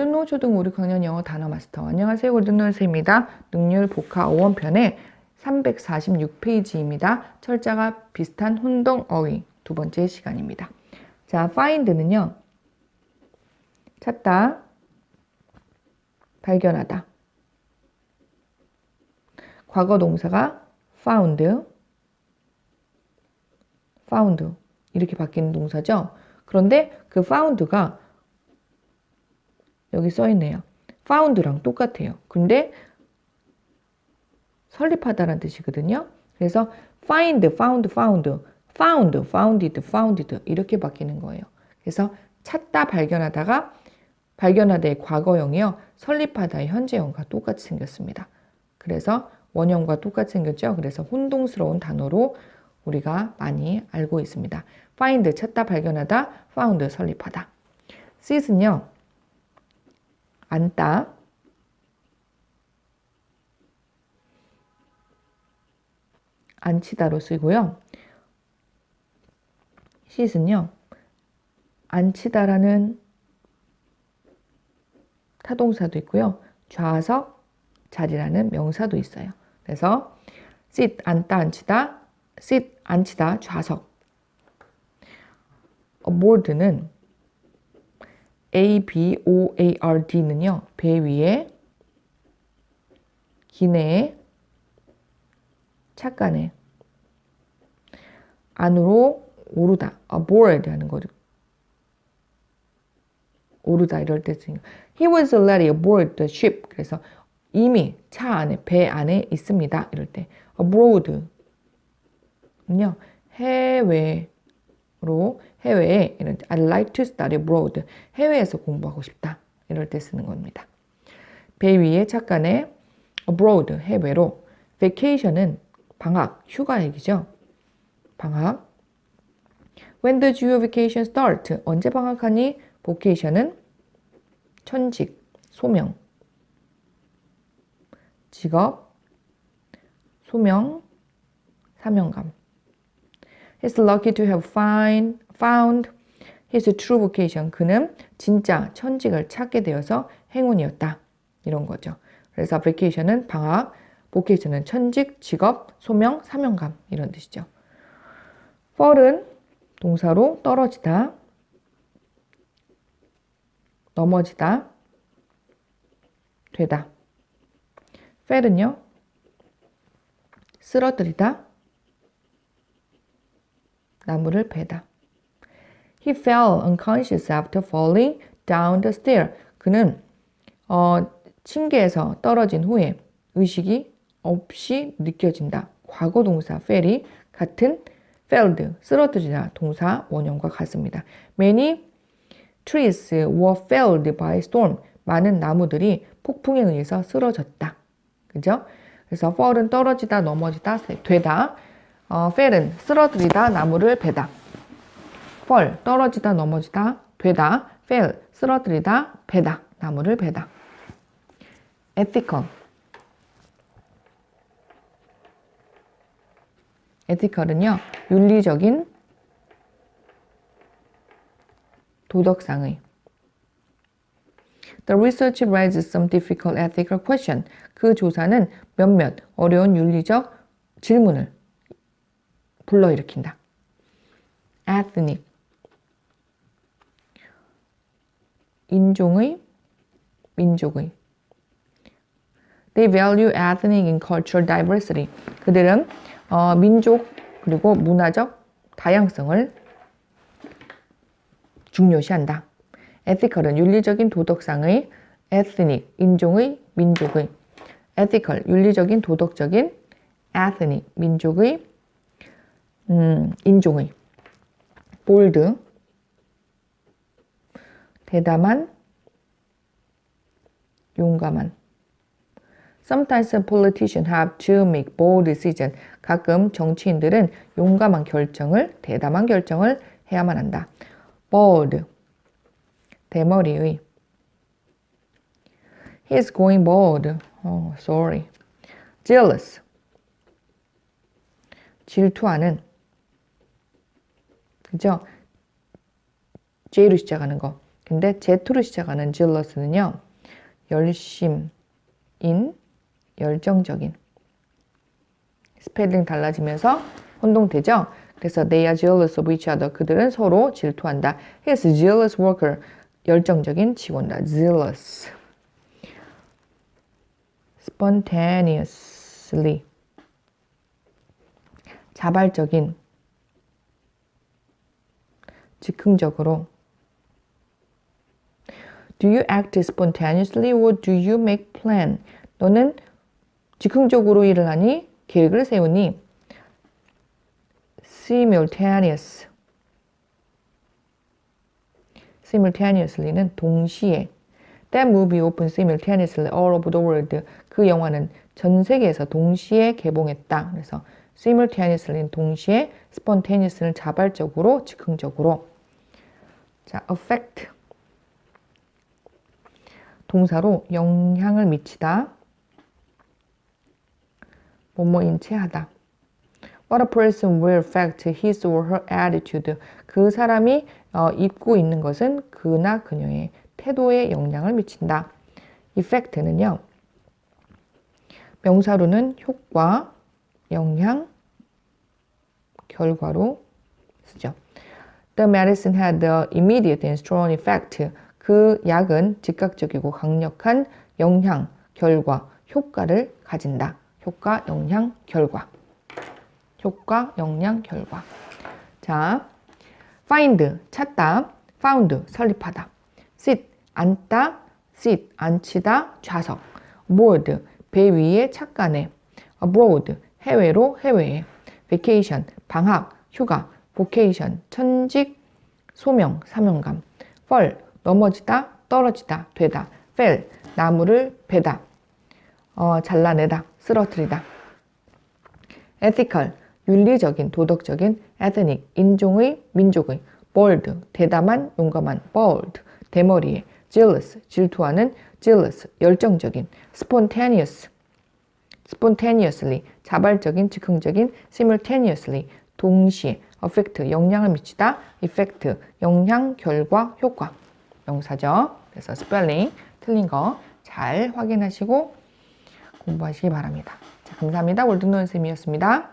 골든노 초등 우리 강연 영어 단어 마스터 안녕하세요 골든노 선생입니다. 능률 복화 5원편의 346페이지입니다. 철자가 비슷한 혼동 어휘 두 번째 시간입니다. 자, find는요. 찾다, 발견하다. 과거 동사가 found, found 이렇게 바뀌는 동사죠. 그런데 그 found가 여기 써 있네요. found랑 똑같아요. 근데 설립하다라는 뜻이거든요. 그래서 find, found, found, found, founded, founded 이렇게 바뀌는 거예요. 그래서 찾다, 발견하다가 발견하다의 과거형이요. 설립하다의 현재형과 똑같이 생겼습니다. 그래서 원형과 똑같이 생겼죠. 그래서 혼동스러운 단어로 우리가 많이 알고 있습니다. find, 찾다, 발견하다, found, 설립하다. seiz은요. 앉다, 앉히다로 쓰고요. 씻은요. 앉히다라는 타동사도 있고요. 좌석, 자리라는 명사도 있어요. 그래서 sit, 앉다, 앉히다, sit, 앉히다, 좌석. aboard는 A, B, O, A, R, D는요. 배 위에, 기내에, 착간에, 안으로 오르다, aboard 하는 거죠. 오르다 이럴 때 쓰는 He was already aboard the ship. 그래서 이미 차 안에, 배 안에 있습니다. 이럴 때 abroad는요. 해외 로 해외에 때 I'd like to study abroad. 해외에서 공부하고 싶다. 이럴 때 쓰는 겁니다. 배 위에 착간에 abroad 해외로 vacation은 방학, 휴가 얘기죠. 방학. When does your vacation start? 언제 방학하니? vocation은 천직, 소명, 직업, 소명, 사명감. He's lucky to have find, found his true vocation. 그는 진짜 천직을 찾게 되어서 행운이었다. 이런 거죠. 그래서 vacation은 방학, vocation은 천직, 직업, 소명, 사명감 이런 뜻이죠. fall은 동사로 떨어지다, 넘어지다, 되다. fell은요, 쓰러뜨리다, 나무를 베다. He fell unconscious after falling down the stair. 그는 어, 층계에서 떨어진 후에 의식이 없이 느껴진다. 과거 동사 fell이 같은 felled, 쓰러뜨리다 동사 원형과 같습니다. Many trees were felled by storm. 많은 나무들이 폭풍에 의해서 쓰러졌다. 그죠? 그래서 fall은 떨어지다, 넘어지다, 되다. 어, fell은 쓰러뜨리다, 나무를 베다. fall, 떨어지다, 넘어지다, 되다. fell, 쓰러뜨리다, 베다. 나무를 베다. ethical. ethical은요, 윤리적인 도덕상의. The research raises some difficult ethical question. 그 조사는 몇몇 어려운 윤리적 질문을 불러일으킨다. ethnic. 인종의, 민족의. They value ethnic and cultural diversity. 그들은 어, 민족 그리고 문화적 다양성을 중요시한다. ethical은 윤리적인 도덕상의 ethnic, 인종의, 민족의 ethical, 윤리적인 도덕적인 ethnic, 민족의, 음, 인종의 bold, 대담한, 용감한 Sometimes politicians have to make bold decisions. 가끔 정치인들은 용감한 결정을, 대담한 결정을 해야만 한다. bald, 대머리의. He's going bald. Oh, sorry. jealous, 질투하는. 그죠? J로 시작하는 거. 근데 Z로 시작하는 jealous는요. 열심, 인, 열정적인. 스펠링 달라지면서 혼동되죠? 그래서 they are jealous of each other. 그들은 서로 질투한다. He is a jealous worker. 열정적인 직원다. zealous. spontaneously. 자발적인. 즉흥적으로. Do you act spontaneously or do you make plan? 너는 즉흥적으로 일을 하니? 계획을 세우니? simultaneous. simultaneously는 동시에. That movie opened simultaneously all over the world. 그 영화는 전 세계에서 동시에 개봉했다. 그래서 simultaneously는 동시에, spontaneous는 자발적으로, 즉흥적으로. 자, affect. 동사로 영향을 미치다. 뭐뭐인 체 하다. What a person will affect his or her attitude. 그 사람이 어, 입고 있는 것은 그나 그녀의 태도에 영향을 미친다. effect는요. 명사로는 효과, 영향, 결과로 쓰죠. The medicine had the immediate and strong effect. 그 약은 즉각적이고 강력한 영향, 결과, 효과를 가진다. 효과, 영향, 결과. 효과, 영향, 결과. 자, find, 찾다. found, 설립하다. sit, 앉다. sit, 앉히다. 좌석. board, 배 위에 착간에. abroad, 해외로, 해외에. vacation, 방학, 휴가. Vocation, 천직, 소명, 사명감. fall, 넘어지다, 떨어지다, 되다. fell, 나무를 베다. 어, 잘라내다, 쓰러뜨리다. ethical, 윤리적인, 도덕적인, ethnic, 인종의, 민족의, bold, 대담한, 용감한, bold, 대머리에, jealous, 질투하는, jealous, 열정적인, spontaneous, spontaneously, 자발적인, 즉흥적인, simultaneously, 동시에, affect, 영향을 미치다, effect, 영향, 결과, 효과. 명사죠. 그래서 스펠링 틀린 거 잘 확인하시고 공부하시기 바랍니다. 자, 감사합니다. 월드노은 쌤이었습니다.